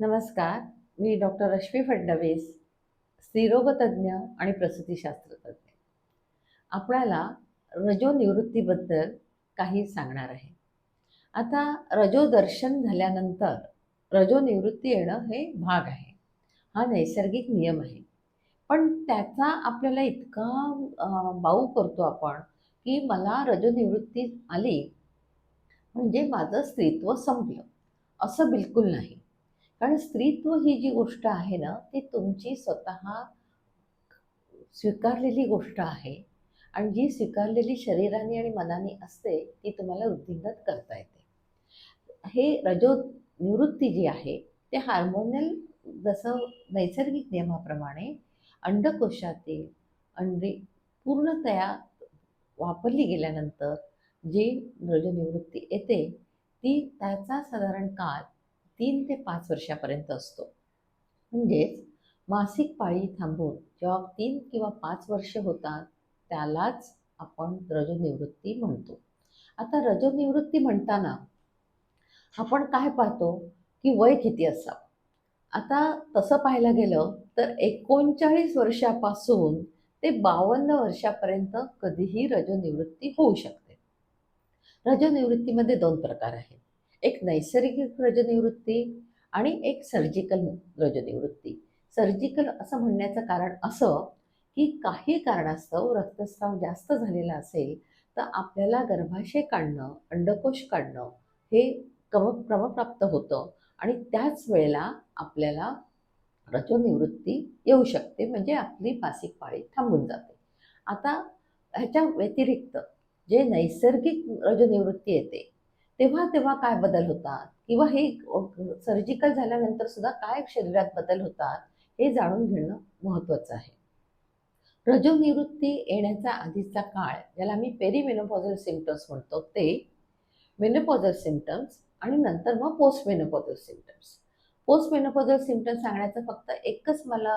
नमस्कार मी डॉक्टर रश्मी फडणवीस स्त्रीरोगतज्ञ आणि प्रसूतीशास्त्रतज्ञ आपल्याला रजोनिवृत्तीबद्दल काही सांगणार आहे. आता रजोदर्शन झाल्यानंतर रजोनिवृत्ती येणं हे भाग आहे. हा नैसर्गिक नियम आहे. पण त्याचा आपल्याला इतका बाऊ करतो आपण की मला रजोनिवृत्ती आली म्हणजे माझं स्त्रीत्व संपलं. असं बिलकुल नाही. कारण स्त्रीत्व ही जी गोष्ट आहे ना ती तुमची स्वतः स्वीकारलेली गोष्ट आहे. आणि जी स्वीकारलेली शरीराने आणि मनाने असते ती तुम्हाला वृद्धिंगत करता येते. हे रजो निवृत्ती जी आहे ते हार्मोनल जसं नैसर्गिक नियमाप्रमाणे अंडकोशातील अंडी पूर्णतया वापरली गेल्यानंतर जी रजोनिवृत्ती येते ती त्याचा साधारण काळ तीन ते पाच वर्षापर्यंत असतो. म्हणजेच मासिक पाळी थांबून जेव्हा तीन किंवा पाच वर्ष होतात त्यालाच आपण रजोनिवृत्ती म्हणतो. आता रजोनिवृत्ती म्हणताना आपण काय पाहतो? की वय किती असावं? आता तसं पाहायला गेलं तर एकोणचाळीस वर्षापासून ते बावन्न वर्षापर्यंत कधीही रजोनिवृत्ती होऊ शकते. रजोनिवृत्तीमध्ये दोन प्रकार आहेत. एक नैसर्गिक रजनिवृत्ती आणि एक सर्जिकल रजनिवृत्ती. सर्जिकल असं म्हणण्याचं कारण असं की काही कारणास्तव रक्तस्राव जास्त झालेला असेल तर आपल्याला गर्भाशय काढणं अंडकोश काढणं हे कम क्रमप्राप्त होतं आणि त्याच वेळेला आपल्याला रजोनिवृत्ती येऊ शकते म्हणजे आपली मासिक पाळी थांबून जाते. आता ह्याच्या व्यतिरिक्त जे नैसर्गिक रजनिवृत्ती येते तेव्हा तेव्हा काय बदल होतात? किंवा हे सर्जिकल झाल्यानंतर सुद्धा काय शरीरात बदल होतात? हे जाणून घेणं महत्त्वाचं आहे. रजोनिवृत्ती येण्याचा आधीचा काळ ज्याला आम्ही पेरीमेनोपॉझल सिमटम्स म्हणतो ते मेनोपॉझल सिमटम्स आणि नंतर मग post menopausal symptoms post menopausal symptoms सांगण्याचं फक्त एकच मला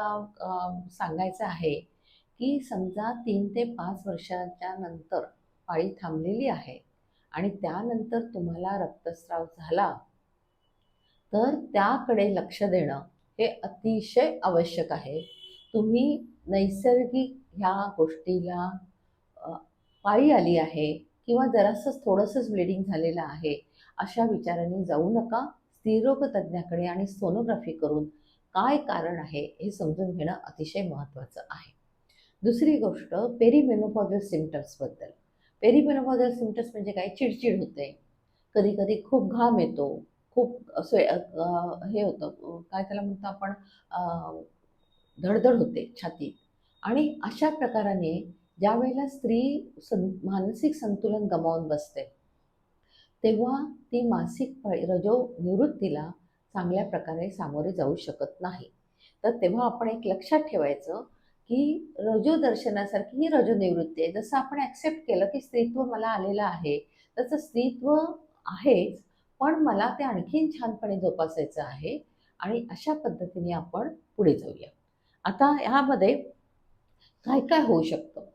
सांगायचं आहे की समजा तीन ते पाच वर्षाच्या नंतर पाळी थांबलेली आहे. आणि त्यानंतर तुम्हाला रक्तस्राव झाला तर त्याकडे लक्ष देणं हे अतिशय आवश्यक आहे. तुम्ही नैसर्गिक ह्या गोष्टीला पाळी आली आहे किंवा जरासंच थोडंसंच ब्लिडिंग झालेलं आहे अशा विचाराने जाऊ नका. स्त्रीरोग तज्ज्ञाकडे आणि सोनोग्राफी करून काय कारण आहे हे समजून घेणं अतिशय महत्त्वाचं आहे. दुसरी गोष्ट पेरीमेनोपॉजल सिमटम्सबद्दल पेरीमेनोपॉझल सिमटम्स म्हणजे काय? चिडचिड होते. कधी कधी खूप घाम येतो. खूप असं हे होतं. काय त्याला म्हणतो आपण? धडधड होते छातीत आणि अशा प्रकाराने ज्या वेळेला स्त्री सं मानसिक संतुलन गमावून बसते तेव्हा ती मासिक रजो निवृत्तीला चांगल्या प्रकारे सामोरे जाऊ शकत नाही. तर तेव्हा आपण एक लक्षात ठेवायचं ही रजू दर्शनासारखी ही रजू निवृत्ती आहे. जसं आपण ॲक्सेप्ट केलं की स्त्रीत्व मला आलेलं आहे तसं स्त्रीत्व आहेच पण मला ते आणखीन छानपणे जोपासायचं आहे आणि अशा पद्धतीने आपण पुढे जाऊया. आता ह्यामध्ये काय काय होऊ शकतं?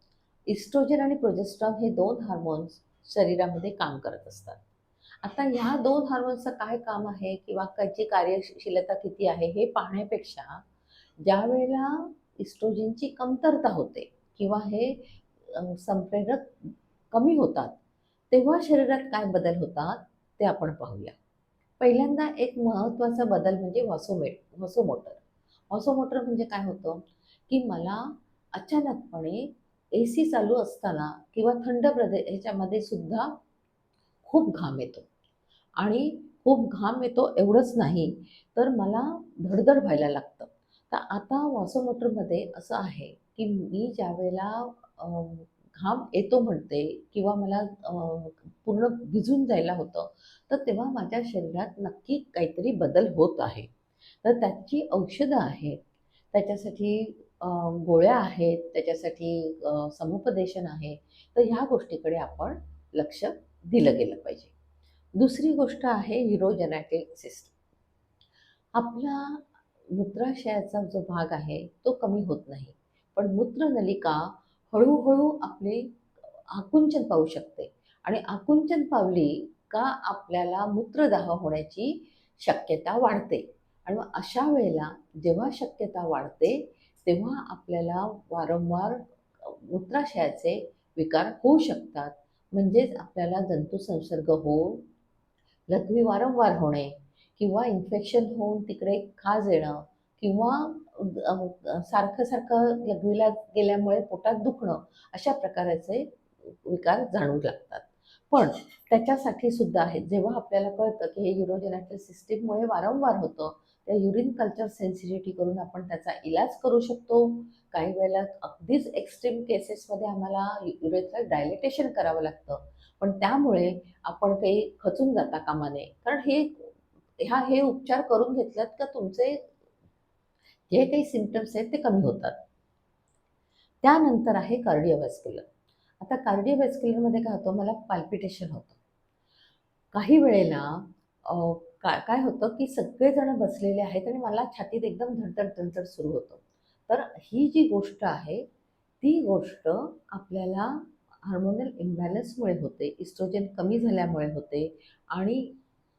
इस्ट्रोजन आणि प्रोजेस्ट्रॉन हे दोन हार्मोन्स शरीरामध्ये काम करत असतात. आता ह्या दोन हार्मोन्सचं काय काम आहे किंवा त्याची कार्यशीलता किती आहे हे पाहण्यापेक्षा ज्या वेळेला इस्ट्रोजनची कमतरता होते किंवा हे संप्रेरक कमी होतात तेव्हा शरीरात काय बदल होतात ते आपण पाहूया. पहिल्यांदा एक महत्त्वाचा बदल म्हणजे वॉसोमेट वॉसोमोटर वॉसोमोटर म्हणजे काय होतं की मला अचानकपणे ए सी चालू असताना किंवा थंड प्रदेश ह्याच्यामध्ये सुद्धा खूप घाम येतो. आणि खूप घाम येतो एवढंच नाही तर मला धडधड व्हायला लागतं. तर आता वॉसोमोटरमध्ये असं आहे की मी ज्या वेळेला घाम येतो म्हणते किंवा मला पूर्ण भिजून जायला होतं तर तेव्हा माझ्या शरीरात नक्की काहीतरी बदल होत आहे. तर त्याची औषधं आहेत त्याच्यासाठी गोळ्या आहेत त्याच्यासाठी समुपदेशन आहे तर ह्या गोष्टीकडे आपण लक्ष दिलं गेलं पाहिजे. दुसरी गोष्ट आहे हिरोजेनॅटिक सिस्टम. आपला मूत्राशयाचा जो भाग आहे तो कमी होत नाही. पण मूत्रनलिका हळूहळू आपले आकुंचन पाहू शकते. आणि आकुंचन पावली का आपल्याला मूत्रदाह होण्याची शक्यता वाढते. आणि अशा वेळेला जेव्हा शक्यता वाढते तेव्हा आपल्याला वारंवार मूत्राशयाचे विकार होऊ शकतात. म्हणजेच आपल्याला जंतुसंसर्ग होऊन लघवी वारंवार होणे किंवा इन्फेक्शन होऊन तिकडे खाज येणं किंवा सारखं सारखं लघवीला गेल्यामुळे पोटात दुखणं अशा प्रकारचे विकार जाणवू लागतात. पण त्याच्यासाठी सुद्धा आहे जेव्हा आपल्याला कळतं की हे युरोजेनाटल सिस्टीममुळे वारंवार होतं त्या युरिन कल्चर सेन्सिटिव्हिटी करून आपण त्याचा इलाज करू शकतो. काही वेळेला अगदीच एक्स्ट्रीम केसेसमध्ये आम्हाला युरेथ्रल डायलेटेशन करावं लागतं. पण त्यामुळे आपण काही खचून जाता कामा नये. कारण हे ह्या हे उपचार करून घेतलात का तुमचे जे काही सिमटम्स आहेत ते कमी होतात. त्यानंतर आहे कार्डिओवॅस्क्युलर आता कार्डिओवॅस्क्युलरमध्ये काय होतं? मला पाल्पिटेशन होतं. काही वेळेला काय काय होतं की सगळेजण बसलेले आहेत आणि मला छातीत एकदम धडधड धडधड सुरू होतं. तर ही जी गोष्ट आहे ती गोष्ट आपल्याला हार्मोनल इम्बॅलन्समुळे होते इस्ट्रोजन कमी झाल्यामुळे होते आणि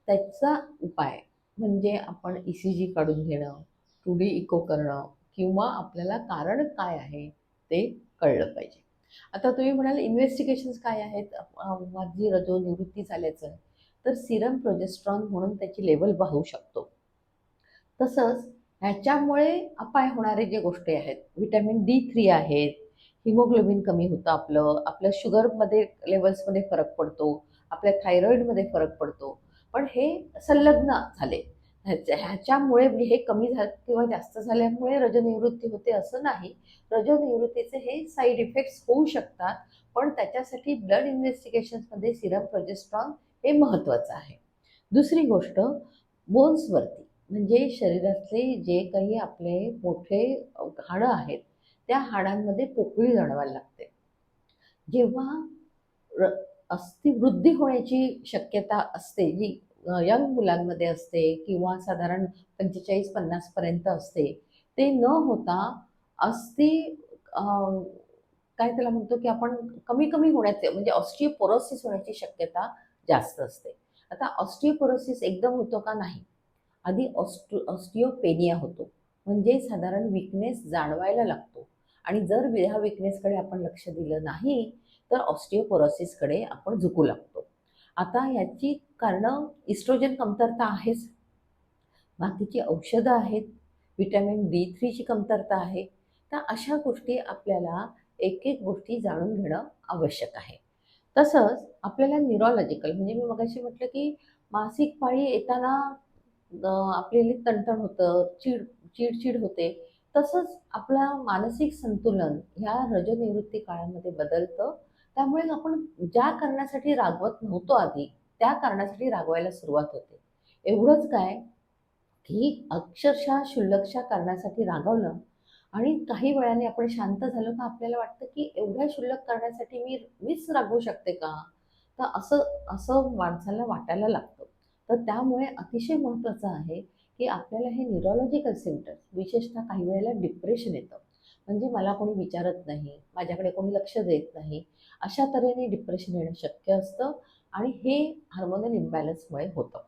त्याचा उपाय म्हणजे आपण ई सी जी काढून घेणं टू डी इको करणं किंवा आपल्याला कारण काय आहे ते कळलं पाहिजे. आता तुम्ही म्हणाल इन्व्हेस्टिगेशन्स काय आहेत? माझी रजो निवृत्ती झाल्याचं. तर सिरम प्रोजेस्ट्रॉन म्हणून त्याची लेवल वाहू शकतो. तसंच ह्याच्यामुळे अपाय होणारे जे गोष्टी आहेत व्हिटॅमिन डी थ्री आहेत हिमोग्लोबिन कमी होतं आपलं आपल्या शुगरमध्ये लेवल्समध्ये फरक पडतो आपल्या थायरॉईडमध्ये फरक पडतो. पण हे संलग्न झाले. ह्याच्यामुळे म्हणजे हे कमी झालं किंवा जास्त झाल्यामुळे रजनिवृत्ती होते असं नाही. रजनिवृत्तीचे हे साईड इफेक्ट्स होऊ शकतात पण त्याच्यासाठी ब्लड इन्व्हेस्टिगेशन्समध्ये सिरम प्रोजेस्ट्रॉन हे महत्त्वाचं आहे. दुसरी गोष्ट बोन्सवरती म्हणजे शरीरातले जे काही आपले मोठे हाडं आहेत त्या हाडांमध्ये पोकळी जाणवायला लागते. जेव्हा अस्थि वृद्धी होण्याची शक्यता असते जी यंग मुलांमध्ये असते किंवा साधारण पंचेचाळीस पन्नासपर्यंत असते. ते न होता अस्थि काय त्याला म्हणतो की आपण कमी कमी होण्याचे म्हणजे ऑस्टिओपोरोसिस होण्याची शक्यता जास्त असते. आता ऑस्टिओपोरोसिस एकदम होतो का नाही? आधी ऑस्टो ऑस्टिओपेनिया होतो. म्हणजे साधारण विकनेस जाणवायला लागतो. आणि जर ह्या विकनेसकडे आपण लक्ष दिलं नाही तर ऑस्टिओपोरोसिसकडे आपण झुकू लागतो. आता याची कारणं इस्ट्रोजन कमतरता आहेच. बाकीची औषधं आहेत. विटॅमिन डी थ्रीची कमतरता आहे. तर अशा गोष्टी आपल्याला एक एक गोष्टी जाणून घेणं आवश्यक आहे. तसंच आपल्याला न्यूरोलॉजिकल म्हणजे मी मगाशी म्हटलं की मासिक पाळी येताना आपल्याला तणतण होतं चिड चिडचिड होते. तसंच आपला मानसिक संतुलन ह्या रजनिवृत्ती काळामध्ये बदलतं. त्यामुळे आपण ज्या कारणासाठी रागवत नव्हतो आधी त्या कारणासाठी रागवायला सुरुवात होते. एवढंच काय की अक्षरशः क्षुल्लकशा कारणासाठी रागवलं आणि काही वेळाने आपण शांत झालो का आपल्याला वाटतं की एवढ्या क्षुल्लक करण्यासाठी मी मीच रागवू शकते का? तर असं असं माणसाला वाटायला लागतं. तर त्यामुळे अतिशय महत्त्वाचं आहे की आपल्याला हे न्यूरोलॉजिकल सिमटम्स विशेषतः काही वेळेला डिप्रेशन येतं. म्हणजे मला कोणी विचारत नाही माझ्याकडे कोणी लक्ष देत नाही अशा तऱ्हेने डिप्रेशन येणं शक्य असतं आणि हे हार्मोनल इम्बॅलन्समुळे होतं.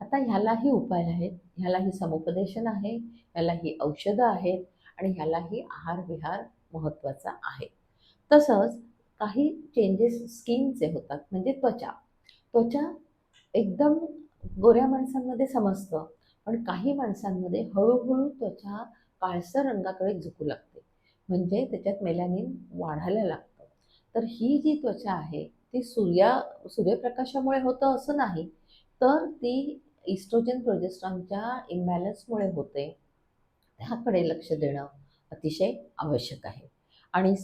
आता ह्यालाही उपाय आहेत ह्यालाही समुपदेशन आहे ह्यालाही औषधं आहेत आणि ह्यालाही आहार विहार महत्त्वाचा आहे. तसंच काही चेंजेस स्किनचे होतात म्हणजे त्वचा. त्वचा एकदम गोऱ्या माणसांमध्ये समजतं पण काही माणसांमध्ये हळूहळू त्वचा काळसर रंगाकडे झुकू लागते. म्हणजे त्याच्यात मेलॅनिन वाढायला लागतं. तर ही जी त्वचा आहे ती सूर्या सूर्यप्रकाशामुळे होतं असं नाही तर ती इस्ट्रोजन प्रोजेस्ट्रॉनच्या इम्बॅलन्समुळे होते. ह्याकडे लक्ष देणं अतिशय आवश्यक आहे. आणि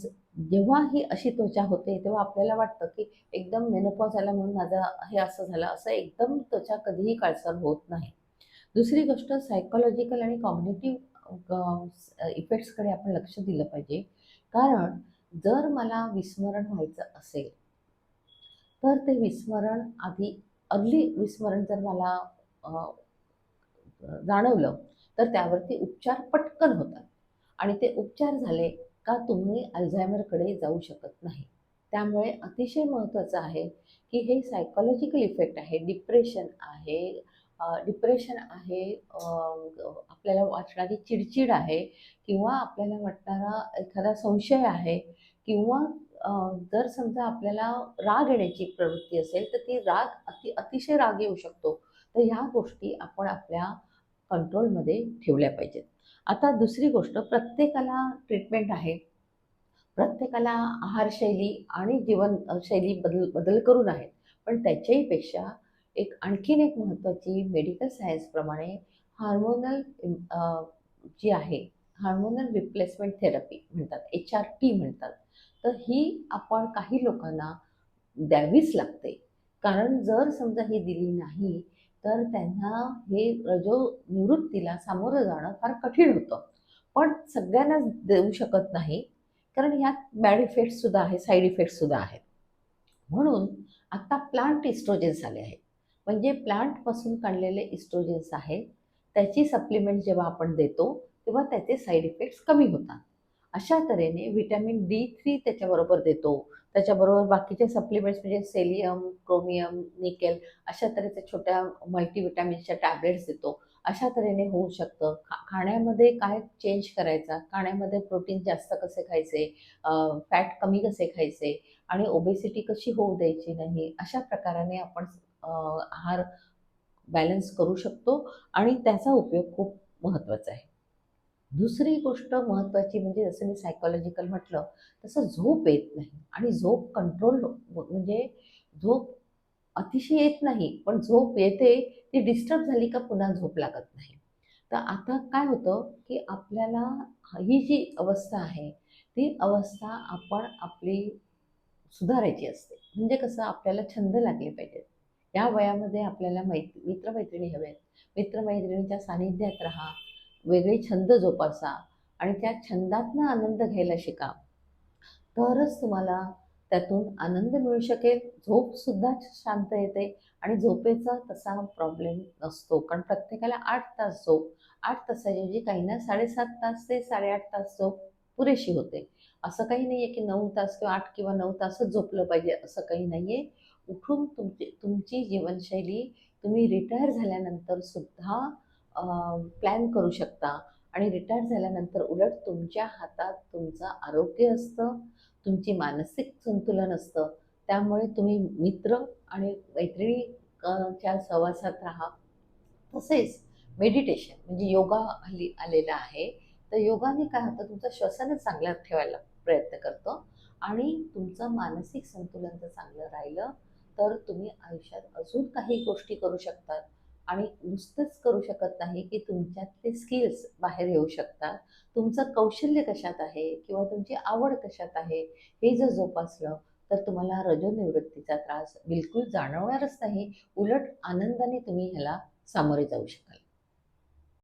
जेव्हा ही अशी त्वचा होते तेव्हा आपल्याला वाटतं की एकदम मेनोपॉज आला म्हणून माझं हे असं झालं असं एकदम त्वचा कधीही काळसर होत नाही. दुसरी गोष्ट सायकोलॉजिकल आणि कॉग्नेटिव्ह इफेक्ट्सकडे आपण लक्ष दिलं पाहिजे. कारण जर मला विस्मरण व्हायचं असेल तर ते विस्मरण आधी अर्ली विस्मरण जर मला जाणवलं तर त्यावरती उपचार पटकन होतात. आणि ते उपचार झाले का तुम्ही अल्झायमरकडे जाऊ शकत नाही. त्यामुळे अतिशय महत्त्वाचं आहे की हे सायकोलॉजिकल इफेक्ट आहे डिप्रेशन आहे डिप्रेशन आहे आपल्याला वाटणारी चिडचिड आहे किंवा आपल्याला वाटणारा एखादा संशय आहे किंवा जर समजा आपल्याला राग येण्याची प्रवृत्ती असेल तर ती राग अति अतिशय राग येऊ शकतो. तर ह्या गोष्टी आपण आपल्या कंट्रोलमध्ये ठेवल्या पाहिजेत. आता दुसरी गोष्ट प्रत्येकाला ट्रीटमेंट आहे. प्रत्येकाला आहारशैली आणि जीवनशैली बदल बदल करून आहेत. पण त्याच्याहीपेक्षा एक आणखीन एक महत्त्वाची मेडिकल सायन्सप्रमाणे हार्मोनल जी आहे हार्मोनल रिप्लेसमेंट थेरपी म्हणतात एच आर टी म्हणतात. तर ही आपण काही लोकांना द्यावीच लागते. कारण जर समजा ही दिली नाही तर त्यांना हे रजो निवृत्तीला सामोरं जाणं फार कठीण होतं. पण सगळ्यांनाच देऊ शकत नाही कारण ह्यात बॅड इफेक्ट्ससुद्धा आहे साईड इफेक्ट्ससुद्धा आहेत. म्हणून आत्ता प्लांट इस्ट्रोजेन्स आले आहेत. म्हणजे प्लांटपासून काढलेले इस्ट्रोजेन्स आहेत त्याची सप्लिमेंट जेव्हा आपण देतो तेव्हा त्याचे साईड इफेक्ट्स कमी होतात. अशा तऱ्हेने व्हिटॅमिन डी थ्री त्याच्याबरोबर देतो. त्याच्याबरोबर बाकीचे सप्लिमेंट्स म्हणजे सेलियम क्रोमियम निकेल अशा तऱ्हेच्या छोट्या मल्टीव्हिटॅमिन्सच्या टॅबलेट्स देतो. अशा तऱ्हेने होऊ शकतं. खा खाण्यामध्ये काय चेंज करायचा? खाण्यामध्ये प्रोटीन जास्त कसे खायचे? फॅट कमी कसे खायचे? आणि ओबेसिटी कशी होऊ द्यायची नाही? अशा प्रकाराने आपण आहार बॅलन्स करू शकतो आणि त्याचा उपयोग खूप महत्त्वाचा आहे. दुसरी गोष्ट महत्त्वाची म्हणजे जसं मी सायकोलॉजिकल म्हटलं तसं झोप येत नाही आणि झोप कंट्रोल म्हणजे झोप अतिशय येत नाही पण झोप येते ती डिस्टर्ब झाली का पुन्हा झोप लागत नाही. तर आता काय होतं की आपल्याला ही जी अवस्था आहे ती अवस्था आपण आपली सुधारायची असते. म्हणजे कसं आपल्याला छंद लागले पाहिजेत. या वयामध्ये आपल्याला मैत्री मित्रमैत्रिणी हव्यात मित्रमैत्रिणीच्या सानिध्यात राहा वेगळे छंद जोपासा आणि त्या छंदातनं आनंद घ्यायला शिका. तरच तुम्हाला त्यातून आनंद मिळू शकेल झोपसुद्धा शांत येते आणि झोपेचा तसा प्रॉब्लेम नसतो. कारण प्रत्येकाला आठ तास झोप आठ तासाऐवजी काहींना साडेसात तास ते साडेआठ तास झोप पुरेशी होते. असं काही नाही आहे की नऊ तास किंवा आठ किंवा नऊ तासच झोपलं पाहिजे असं काही नाही आहे उठून तुमची तुमची जीवनशैली तुम्ही रिटायर झाल्यानंतर सुद्धा प्लॅन करू शकता. आणि रिटायर झाल्यानंतर उलट तुमच्या हातात तुमचं आरोग्य असतं तुमची मानसिक संतुलन असतं. त्यामुळे तुम्ही मित्र आणि मैत्रिणी अ, च्या सहवासात राहा. तसेच मेडिटेशन म्हणजे योगा हल्ली आलेला आहे. तर योगाने काय होतं तुमचं श्वसनच चांगलं ठेवायला प्रयत्न करतं आणि तुमचं मानसिक संतुलन जर चांगलं राहिलं. तर तुम्ही आयुष्यात अजून काही गोष्टी करू शकतात आणि नुसतंच करू शकत नाही की तुमच्यातले स्किल्स बाहेर येऊ शकतात. तुमचं कौशल्य कशात आहे किंवा तुमची आवड कशात आहे हे जर जोपासलं तर तुम्हाला रजोनिवृत्तीचा त्रास बिलकुल जाणवणारच नाही. उलट आनंदाने तुम्ही ह्याला सामोरे जाऊ शकाल.